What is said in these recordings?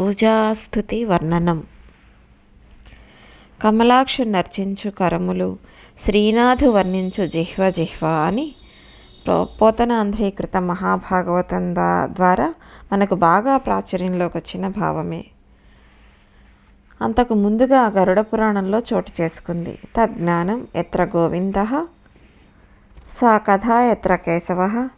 పూజాస్థుతి వర్ణనం కమలాక్షు నర్చించు కరములు శ్రీనాథు వర్ణించు జిహ్వ జిహ్వ అని పోతనాంధ్రీకృత మహాభాగవతం ద్వారా మనకు బాగా ప్రాచుర్యంలోకి వచ్చిన భావమే. అంతకు ముందుగా గరుడ పురాణంలో చోటు చేసుకుంది. తజ్ఞానం ఎత్ర గోవింద సా కథ ఎత్ర కేశవ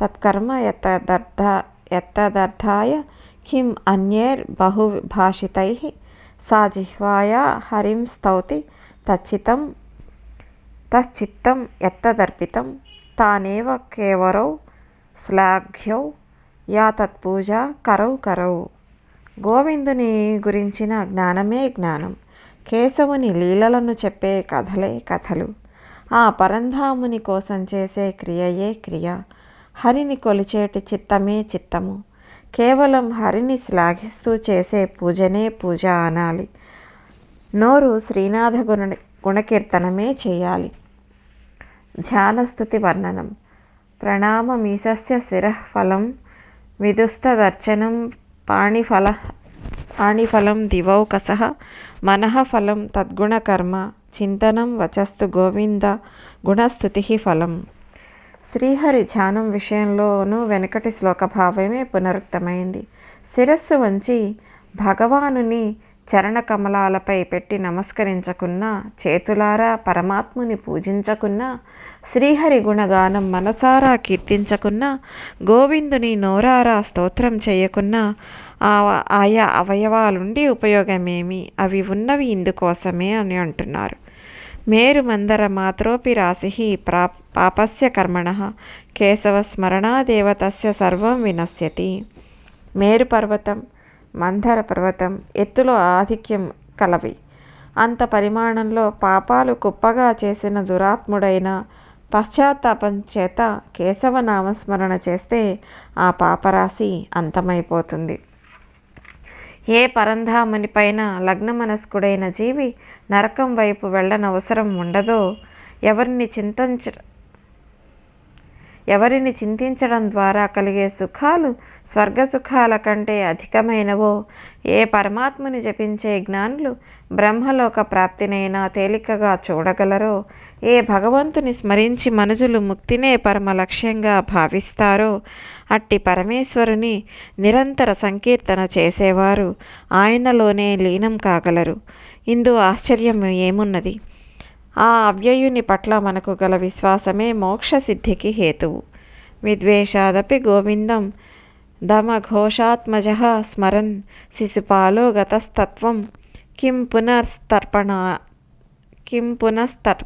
తత్కర్మ ఎత్తదర్థ ఎత్తదర్థాయ కిం అన్యేర్ బహుభాషితై సా జిహ్వాయా హరిం స్తౌతి తచ్చితం తశ్చిత్తం ఎత్తదర్పితం తానేవ కేవరౌ శ్లాఘ్యౌ యా తత్పూజ కరౌ కరౌ గోవిందుని గురించిన జ్ఞానమే జ్ఞానం కేశవుని లీలలను చెప్పే కథలే కథలు। ఆ పరంధాముని కోసం చేసే క్రియయే క్రియ। హరిని కొలిచేటి చిత్తమే చిత్తము। కేవలం హరిని శ్లాఘిస్తూ చేసే పూజనే పూజ అనాలి. నోరు శ్రీనాథ గుణ గుణకీర్తనమే చేయాలి. ధ్యానస్థుతి వర్ణనం. ప్రణామమీశస్య శిరఃఫలం విదుస్తదర్చనం పాణిఫల పాణిఫలం దివౌకస మనఃఫలం తద్గుణకర్మ చింతనం వచస్తు గోవింద గుణస్థుతి ఫలం. శ్రీహరి ధ్యానం విషయంలోనూ వెనుకటి శ్లోక భావమే పునరుక్తమైంది. శిరస్సు వంచి భగవానుని చరణ కమలాలపై పెట్టి నమస్కరించకున్నా చేతులారా పరమాత్ముని పూజించకున్నా శ్రీహరి గుణగానం మనసారా కీర్తించకున్నా గోవిందుని నోరారా స్తోత్రం చేయకున్నా ఆ ఆయా అవయవాలుండి ఉపయోగమేమి? అవి ఉన్నవి ఇందుకోసమే అని అంటున్నారు. మేరు మందర మాత్రోపి రాశి ప్రా పాపస్య కర్మణ కేశవస్మరణాదేవతస్య సర్వం వినశ్యతి మేరుపర్వతం మందర పర్వతం ఎత్తులో ఆధిక్యం కలవి। అంత పరిమాణంలో పాపాలు కుప్పగా చేసిన దురాత్ముడైన పశ్చాత్తాపం చేత కేశవ నామస్మరణ చేస్తే ఆ పాపరాశి అంతమైపోతుంది. ఏ పరంధామని పైన లగ్న మనస్కుడైన జీవి నరకం వైపు వెళ్ళనవసరం ఉండదో ఎవరిని చింతించ ఎవరిని చింతించడం ద్వారా కలిగే సుఖాలు స్వర్గ సుఖాల కంటే అధికమైనవో? ఏ పరమాత్మని జపించే జ్ఞానులు బ్రహ్మలోక ప్రాప్తినైనా తేలికగా చూడగలరో? ఏ భగవంతుని స్మరించి మనుజులు ముక్తినే పరమ లక్ష్యంగా భావిస్తారో? అట్టి పరమేశ్వరుని నిరంతర సంకీర్తన చేసేవారు ఆయనలోనే లీనం కాగలరు. ఇందు ఆశ్చర్యం ఏమున్నది? ఆ అవ్యయుని పట్ల మనకు గల విశ్వాసమే మోక్షసిద్ధికి హేతువు. విద్వేషాదపి గోవిందం దమఘోషాత్మజ స్మరన్ శిశుపాలో గతస్తత్వం కిం పునర్స్తర్పణ కిం పునస్తర్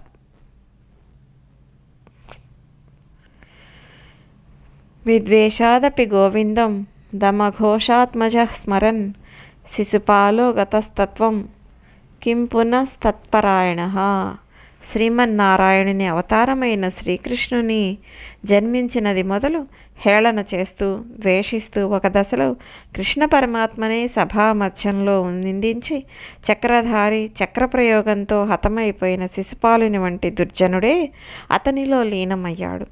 విద్వేషాదపి గోవిందం దమఘోషాత్మజ స్మరన్ శిశుపాలో గతస్తత్వం కిం పునస్తత్పరాయణ శ్రీమన్నారాయణుని అవతారమైన శ్రీకృష్ణుని జన్మించినది మొదలు హేళన చేస్తూ ద్వేషిస్తూ ఒక దశలో కృష్ణ పరమాత్మనే సభా మధ్యంలో నిందించి చక్రధారి చక్రప్రయోగంతో హతమైపోయిన శిశుపాలుని వంటి దుర్జనుడే అతనిలో లీనమయ్యాడు.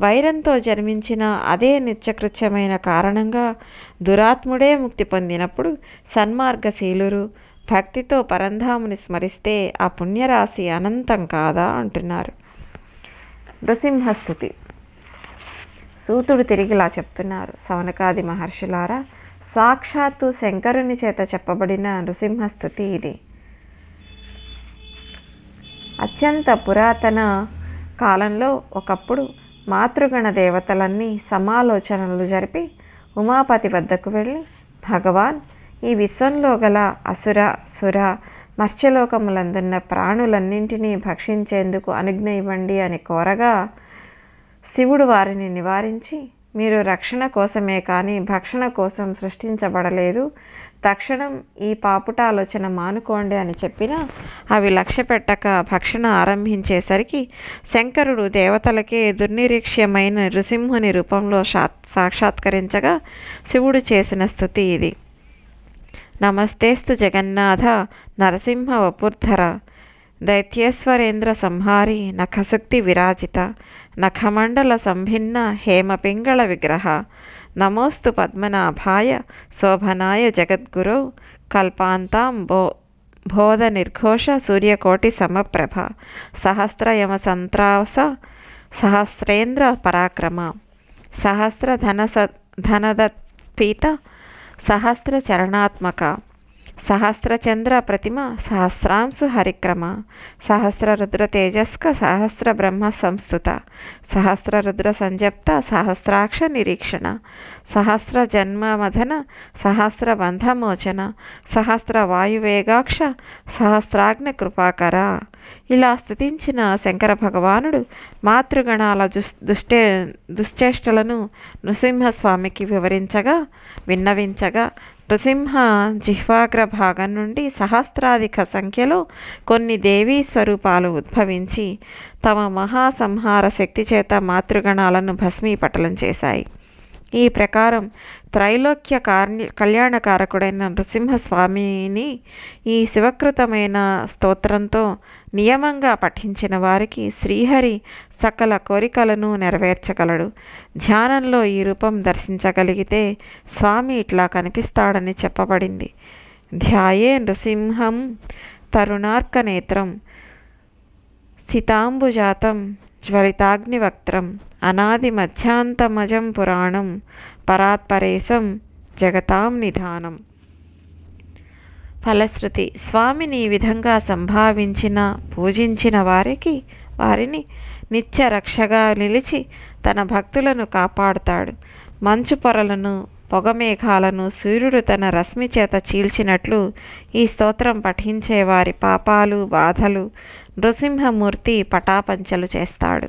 వైరంతో జన్మించిన అదే నిత్యకృత్యమైన కారణంగా దురాత్ముడే ముక్తి పొందినప్పుడు సన్మార్గశీలురు భక్తితో పరంధాముని స్మరిస్తే ఆ పుణ్యరాశి అనంతం కాదా అంటున్నారు. నృసింహస్థుతి సూతుడు తిరిగిలా చెప్తున్నారు. సవనకాది మహర్షులారా సాక్షాత్తు శంకరుని చేత చెప్పబడిన నృసింహస్థుతి ఇది. అత్యంత పురాతన కాలంలో ఒకప్పుడు మాతృగణ దేవతలన్నీ సమాలోచనలు జరిపి ఉమాపతి వద్దకు వెళ్ళి భగవాన్ ఈ విశ్వంలో గల అసుర సుర మత్స్యలోకములందున్న ప్రాణులన్నింటినీ భక్షించేందుకు అనుజ్ఞ ఇవ్వండి అని కోరగా శివుడు వారిని నివారించి మీరు రక్షణ కోసమే కానీ భక్షణ కోసం సృష్టించబడలేదు. తక్షణం ఈ పాపుట ఆలోచన మానుకోండి అని చెప్పినా అవి లక్ష్య పెట్టక భక్షణ ఆరంభించేసరికి శంకరుడు దేవతలకే దుర్నిరీక్ష్యమైన నృసింహుని రూపంలో సాక్షాత్కరించగా శివుడు చేసిన స్థుతి ఇది. నమస్తేస్తు జగన్నాథ నరసింహ వపుర్ధర. దైత్యేశ్వరేంద్ర సంహారి నఖసుక్తి విరాజిత. నఖమండల సంభిన్న హేమపింగళ విగ్రహ. నమోస్తు పద్మనాభాయ శోభనాయ జగద్గురౌ. కల్పాంతాం బో బోధ నిర్ఘోష సూర్యకోటి సమప్రభ. సహస్రయమ సంత్రాస సహస్రేంద్ర పరాక్రమ. సహస్ర ధన ధనదత్పీత సహస్ర చరణాత్మక సహస్రచంద్ర ప్రతిమ సహస్రాంశు హరిక్రమ సహస్ర రుద్ర తేజస్క సహస్ర బ్రహ్మ సంస్థుత సహస్ర రుద్ర సంజప్త సహస్రాక్ష నిరీక్షణ సహస్ర జన్మ మధన సహస్ర బంధమోచన సహస్ర వాయువేగాక్ష సహస్రాగ్న కృపాకర. ఇలా స్థుతించిన శంకర భగవానుడు మాతృగణాల దుస్ దుష్టే దుశ్చేష్టలను నృసింహస్వామికి వివరించగా విన్నవించగా నృసింహ జిహ్వాగ్ర భాగం నుండి సహస్రాధిక సంఖ్యలో కొన్ని దేవీ స్వరూపాలు ఉద్భవించి తమ మహాసంహార శక్తి చేత మాతృగణాలను భస్మీపటలం చేశాయి. ఈ ప్రకారం త్రైలోక్య కార్య కళ్యాణకారకుడైన నృసింహస్వామిని ఈ శివకృతమైన స్తోత్రంతో నియమంగా పఠించిన వారికి శ్రీహరి సకల కోరికలను నెరవేర్చగలడు. ధ్యానంలో ఈ రూపం దర్శించగలిగితే స్వామి ఇట్లా కనిపిస్తాడని చెప్పబడింది. ధ్యాయే నృసింహం తరుణార్కనేత్రం సితాంబుజాతం జ్వలితాగ్నివక్త్రం అనాది మధ్యాంతమజం పురాణం పరాత్పరేశం జగతాం నిధానం. ఫలశ్రుతి. స్వామిని ఈ విధంగా సంభావించిన పూజించిన వారికి వారిని నిత్య రక్షగా నిలిచి తన భక్తులను కాపాడుతాడు. మంచు పొరలను పొగమేఘాలను సూర్యుడు తన రశ్మి చేత చీల్చినట్లు ఈ స్తోత్రం పఠించే వారి పాపాలు బాధలు నృసింహమూర్తి పటాపంచలు చేస్తాడు.